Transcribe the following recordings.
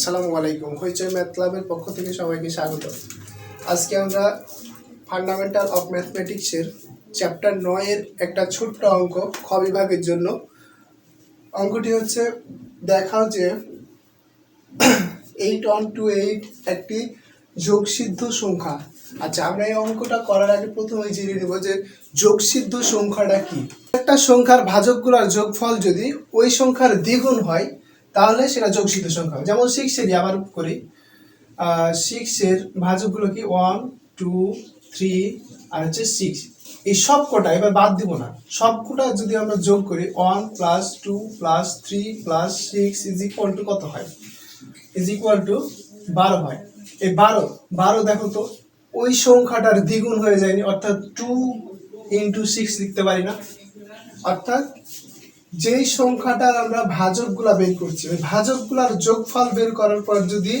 আসসালামু আলাইকুম। হইচই ম্যাথ ক্লাবের পক্ষ থেকে সবাইকে স্বাগত। আজকে আমরা ফান্ডামেন্টাল অফ ম্যাথমেটিক্সের চ্যাপ্টার নয়ের একটা ছোট্ট অঙ্ক, খ বিভাগের জন্য। অঙ্কটি হচ্ছে, দেখাও যে এইট ওয়ান টু এইট একটি যোগসিদ্ধ সংখ্যা। আচ্ছা আমরা এই অঙ্কটা করার আগে প্রথমে জেনে নেব যে যোগসিদ্ধ সংখ্যাটা কি। একটা সংখ্যার ভাজকগুলোর যোগফল যদি ওই সংখ্যার দ্বিগুণ হয় তাহলে সেটা যোগসিদ্ধ সংখ্যা। যেমন সিক্সেরই আবার করি। সিক্সের ভাজকগুলো কি? ওয়ান টু থ্রি আর হচ্ছে সিক্স এই সব কটা এবার বাদ দিব না। সবকটা যদি আমরা যোগ করি one plus two plus three plus six is equal to কত হয়? ইজ ইকুয়াল টু বারো হয়। এই বারো বারো দেখো তো, ওই সংখ্যাটার দ্বিগুণ হয়ে যায়নি। অর্থাৎ টু ইন্টু সিক্স লিখতে পারি না। অর্থাৎ যেই সংখ্যাটার আমরা ভাজকগুলা বের করছি, ওই ভাজকগুলার যোগফল বের করার পর যদি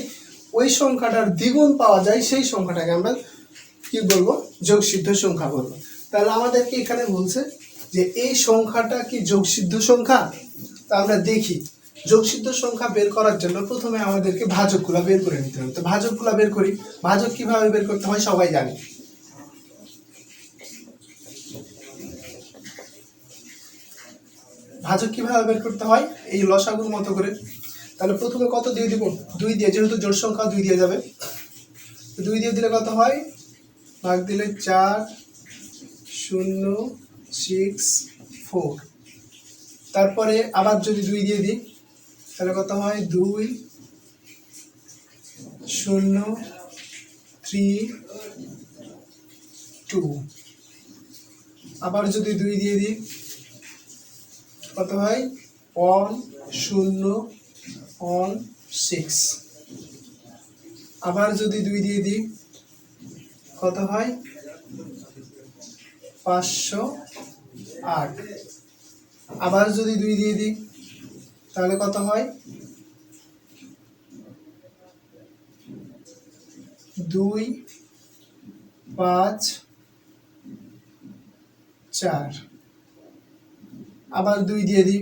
ওই সংখ্যাটার দ্বিগুণ পাওয়া যায়, সেই সংখ্যাটাকে আমরা কি বলব? যোগসিদ্ধ সংখ্যা বলব। তাহলে আমাদেরকে এখানে বলছে যে এই সংখ্যাটা কি যোগসিদ্ধ সংখ্যা? তা আমরা দেখি। যোগসিদ্ধ সংখ্যা বের করার জন্য প্রথমে আমাদেরকে ভাজকগুলা বের করে নিতে হবে। তো ভাজকগুলা বের করি। ভাজক কীভাবে বের করতে হয় সবাই জানে। ভাজক কীভাবে বের করতে হয়, এই লসাগুর মতো করে। তাহলে প্রথমে কত দিয়ে দিব? দুই দিয়ে, যেহেতু জোড় সংখ্যা দুই দিয়ে যাবে। দুই দিয়ে দিলে কত হয়? ভাগ দিলে চার, শূন্য সিক্স ফোর তারপরে আবার যদি দুই দিয়ে দিই, তাহলে কত হয়? দুই, শূন্য থ্রি টু আবার যদি দুই দিয়ে দিই কত হয়? অন শূন্য অন সিক্স। আবার যদি দুই দিয়ে দিই, কত হয়? পাঁচশো আট। আবার যদি দুই দিয়ে দিই, তাহলে কত হয়? দুই, পাঁচ, চার। আবার দুই দিয়ে দিই।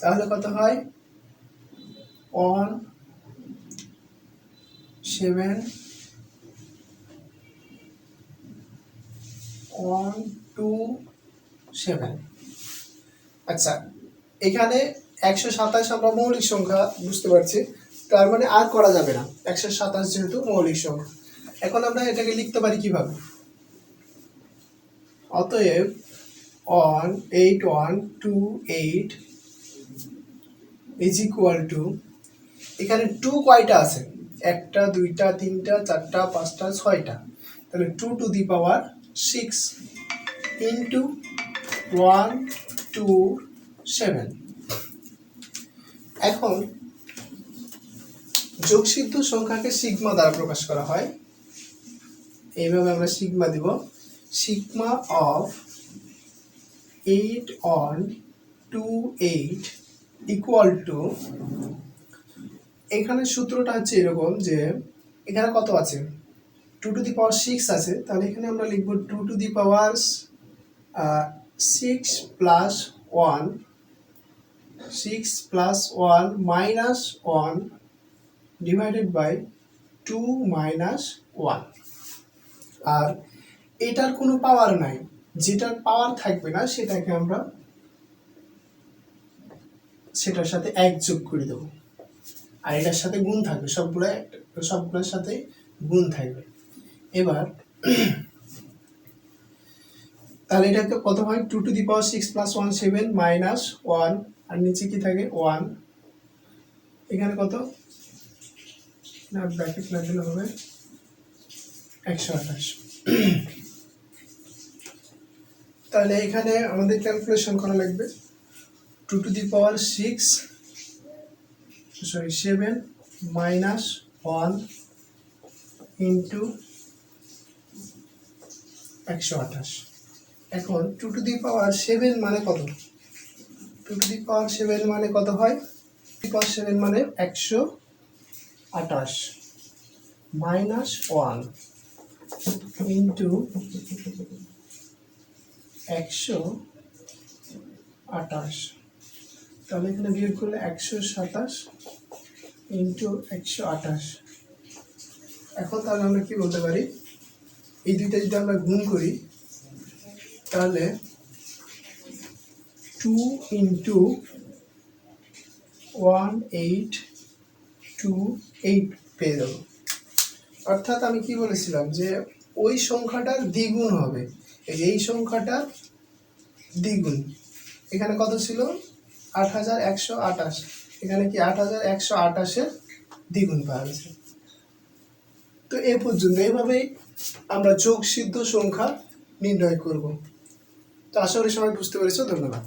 তাহলে কত হয়? One seven one two seven আচ্ছা এখানে একশো সাতাশ আমরা মৌলিক সংখ্যা বুঝতে পারছি। তার মানে আর করা যাবে না। একশো সাতাশ যেহেতু মৌলিক সংখ্যা। এখন আমরা এটাকে লিখতে পারি কীভাবে? অতএব on 8 1 2 8 is equal to, এখানে টু কয়টা আছে? একটা, দুইটা, তিনটা, চারটা, পাঁচটা, ছয়টা। তাহলে two to the power six into one two seven এখন যোগসিদ্ধ সংখ্যাকে সিগমা দ্বারা প্রকাশ করা হয়। এইভাবে আমরা সিগমা দিব। Sigma of eight on two eight equal to এখানে সূত্রটা হচ্ছে এরকম যে, এখানে কত আছে? Two to the power six আছে, তাহলে এখানে আমরা লিখব two to the power six plus one six plus one minus one divided by two minus one আর এটার কোনো পাওয়ার নাই। যেটার পাওয়ার থাকবে না, সেটাকে আমরা সেটার সাথে এক যোগ করে দেবো। আর এটার সাথে গুণ থাকবে, সবগুলো সবগুলোর সাথে গুণ থাকবে। এবার, তাহলে এটাকে কত হয়? Two to the power six plus one seven minus one আর নিচে কি থাকে? ওয়ান এখানে কত? না ব্র্যাকেট দিলে হবে একশো আঠাশ। তাহলে এখানে আমাদের ক্যালকুলেশন করা লাগবে। Two to the power six sorry seven minus one into একশো আঠাশ। এখন two to the power seven মানে কত? Two to the power seven মানে কত হয়? টু পাওয়ার সেভেন মানে একশো আঠাশ মাইনাস ওয়ান ইন্টু একশো আঠাশ। তাহলে এখানে বিয়োগ করলে একশো সাতাশ ইন্টু একশো আঠাশ। এখন তাহলে আমরা কি বলতে পারি? এই দুইটা যদি আমরা গুণ করি, তাহলে two into one eight two eight পেয়ে যাব। অর্থাৎ আমি কি বলেছিলাম যে ওই সংখ্যাটার দ্বিগুণ হবে। এই সংখ্যাটা দ্বিগুণ। এখানে কত ছিল? আট হাজার একশো আঠাশ। এখানে কি আট হাজার একশো আঠাশে দ্বিগুণ পাওয়া গেছে। তো এ পর্যন্ত এইভাবেই আমরা যোগ সিদ্ধ সংখ্যা নির্ণয় করব। তো আশা করি সবাই বুঝতে পেরেছ। ধন্যবাদ।